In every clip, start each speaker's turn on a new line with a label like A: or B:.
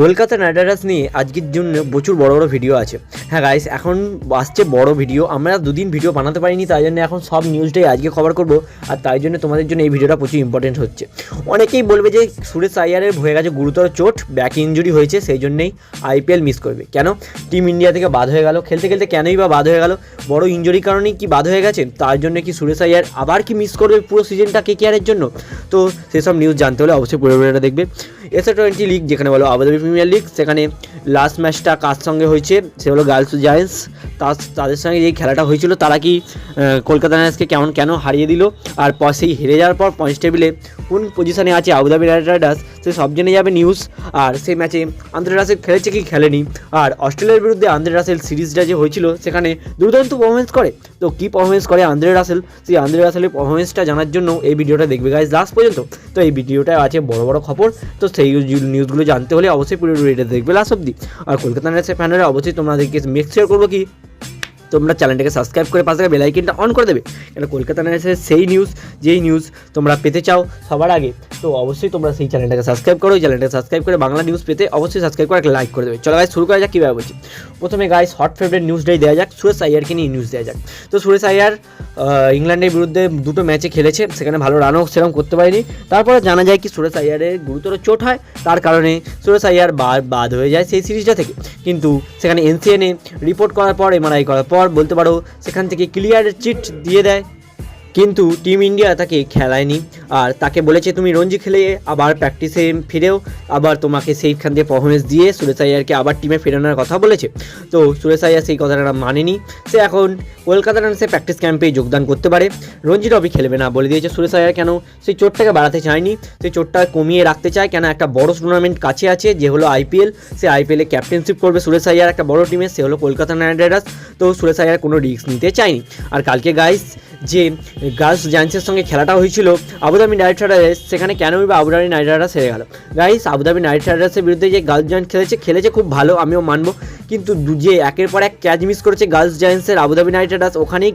A: Kolkata night Riders নিয়ে আজকের জন্য প্রচুর বড় বড় ভিডিও আছে। হ্যাঁ গাইস এখন আসছে বড় ভিডিও। আমরা দুদিন ভিডিও বানাতে পারিনি, তাই জন্য এখন সব নিউজটাই আজকে কভার করব আর তাই জন্য তোমাদের জন্য এই ভিডিওটা প্রচুর ইম্পর্টেন্ট হচ্ছে। অনেকেই বলবে যে সুরেশ আইয়ারের হয়ে গেছে গুরুতর চোট ব্যাক ইঞ্জুরি হয়েছে, সেই জন্যই আইপিএল মিস করবে। কেন? টিম ইন্ডিয়া থেকে বাদ হয়ে গেল। খেলতে খেলতে কেনই বা বাদ হয়ে গেল? বড় ইঞ্জুরির কারণেই কি বাদ হয়ে গেছে? তার জন্য কি সুরেশ আইয়ার আবার কি মিস করবে পুরো সিজনটা কে কেয়ারের জন্য? তো সেসব নিউজ জানতে হলে অবশ্যই পুরো ভিডিওটা দেখবে। এসএ টোয়েন্টি লিগ যেখানে বলো আবুধাবি প্রিমিয়ার লিগ, সেখানে লাস্ট ম্যাচটা কার সঙ্গে হয়েছে, সে হলো গার্লস জায়েন্টস। তার, তাদের সঙ্গে যে খেলাটা হয়েছিল, তারা কি কলকাতা নাইটসকে কেমন, কেন হারিয়ে দিল? আর সেই হেরে যাওয়ার পর পয়েন্ট টেবিলে কোন পজিশনে আছে আবুধাবি রাইডার্স, সে সব জেনে যাবে নিউজ আর সেই ম্যাচে আন্দ্রে রাসেল খেলেছে কি খেলেনি? আর অস্ট্রেলিয়ার বিরুদ্ধে আন্দ্রে রাসেল সিরিজটা যে হয়েছিল, সেখানে দুর্দান্ত পারফরমেন্স করে। তো কী পারফরমেন্স করে আন্দ্রে রাসেল? সেই আন্দ্রে রাসেলের পারফরমেন্সটা জানার জন্য এই ভিডিওটা দেখবে গাইজ লাস্ট পর্যন্ত। তো এই ভিডিওটা আছে বড় বড় খবর। তো সেই নিউজগুলো জানতে হলে অবশ্যই পুরো ভিডিওটা দেখবে। লাস্ট অব্দি আর কলকাতা নাইটসের ফ্যানেরা অবশ্যই তোমাদেরকে মেক শেয়ার করব কি? তোমরা চ্যানেলটাকে সাবস্ক্রাইব করে পাশে বেল আইকনটা অন করে দেবে। কেন কলকাতা নাইটসের সেই নিউজ যেই নিউজ তোমরা পেতে চাও সবার আগে, তো অবশ্যই তোমরা সেই চ্যানেলটাকে সাবস্ক্রাইব করো। চ্যানেলটাকে সাবস্ক্রাইব করে বাংলা নিউজ পেতে অবশ্যই সাবস্ক্রাইব করে একটা লাইক করে দেবে। চলো গাইজ শুরু করা যাক কীভাবে বলছি। প্রথমে গাইজ হট ফেভারিট নিউজটাই দেওয়া যাক, সুরেশ আইয়ারকে নিয়ে নিউজ দেওয়া যাক। তো সুরেশ আইয়ার ইংল্যান্ডের বিরুদ্ধে দুটো ম্যাচে খেলেছে, সেখানে ভালো রানও সেরকম করতে পারেনি। তারপরে জানা যায় কি সুরেশ আইয়ারের গুরুতর চোট হয়, তার কারণে সুরেশ আইয়ার বাদ হয়ে যায় সেই সিরিজটা থেকে। কিন্তু সেখানে এনসিএনে রিপোর্ট করার পর এমআরআই করার পর বলতে পারো সেখান থেকে ক্লিয়ার চিট দিয়ে দেয়। কিন্তু টিম ইন্ডিয়া তাকে খেলায়নি। আর তাকে বলেছে, তুমি রঞ্জি খেলে, আবার প্র্যাকটিসে ফিরেও, আবার তোমাকে সেইখান দিয়ে পারফরমেন্স দিয়ে সুরেশ আইয়ারকে আবার টিমে ফেরানোর কথা বলেছে। তো সুরেশ আইয়ার সেই কথাটা মানেনি। সে এখন কলকাতা রানসে প্র্যাকটিস ক্যাম্পে যোগদান করতে পারে। রঞ্জি ট্রফি খেলবে না বলে দিয়েছে সুরেশ আইয়ার কেন? সেই চোটটাকে বাড়াতে চায়নি। সেই চোটটা কমিয়ে রাখতে চায়। কেন? একটা বড় টুর্নামেন্ট কাছে আছে, যে হলো আইপিএল সে আইপিএলে ক্যাপ্টেনশিপ করবে সুরেশ আইয়ার একটা বড় টিমে সে হলো কলকাতা নাইট রাইডার্স তো সুরেশ আইয়ার কোনো রিস্ক নিতে চায়নি। আর কালকে গাইস যে গার্লস জায়ান্সের সঙ্গে খেলাটা হয়েছিল আবুধাবি নাইট রাইডার্স, সেখানে কেনই বা আবুধাবি নাইট রাইডার্স হেরে গেল? গাইস আবুধাবি নাইট রাইডার্সের বিরুদ্ধে যে গার্লস জায়ান্ট খেলেছে খেলেছে খুব ভালো, আমিও মানবো। কিন্তু যে একের পর এক ক্যাচ মিস করেছে গার্লস জায়ান্টসের আবুধাবি নাইট রাইডার্স ওখানেই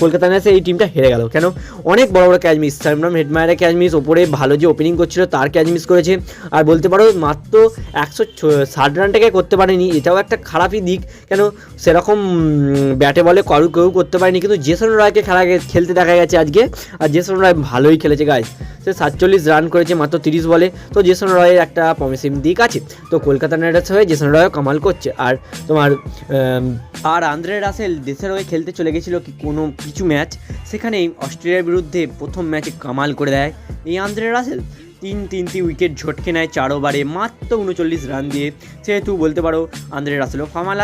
A: কলকাতা নাইটসের এই টিমটা হেরে গেল। কেন? অনেক বড় বড় ক্যাচ মিস সাইমরাম হেডমায়ারের ক্যাচ মিস ওপরে ভালো যে ওপেনিং করছিল, তার ক্যাচ মিস করেছে। আর বলতে পারো, মাত্র একশো ষাট রানটাকে করতে পারেনি। এটাও একটা খারাপই দিক। কেন? সেরকম ব্যাটে বলে কারু কেউ করতে পারেনি। কিন্তু জেসন রয়কে খেলা খেলতে দেখা গেছে আজকে। আর জেসন রয় ভালোই খেলেছে গাইজ সে সাতচল্লিশ রান করেছে মাত্র তিরিশ বলে। তো জেসন রয়ের একটা প্রমিসিং দিক আছে। তো কলকাতা নাইট রাইডার্স হয়ে জেসন রয়ও কামাল করছে। আর তোমার আর আন্দ্রে রাসেল দেশের হয়ে খেলতে চলে গেছিল কি কোনো কিছু ম্যাচ? সেখানেই অস্ট্রেলিয়ার বিরুদ্ধে প্রথম ম্যাচে কামাল করে দেয় এই আন্দ্রে রাসেল। তিন তিনটি উইকেট ঝটকে নেয় চার ওভারে, মাত্র উনচল্লিশ রান দিয়ে। সেহেতু বলতে পারো, আন্দ্রে রাসেলও কামাল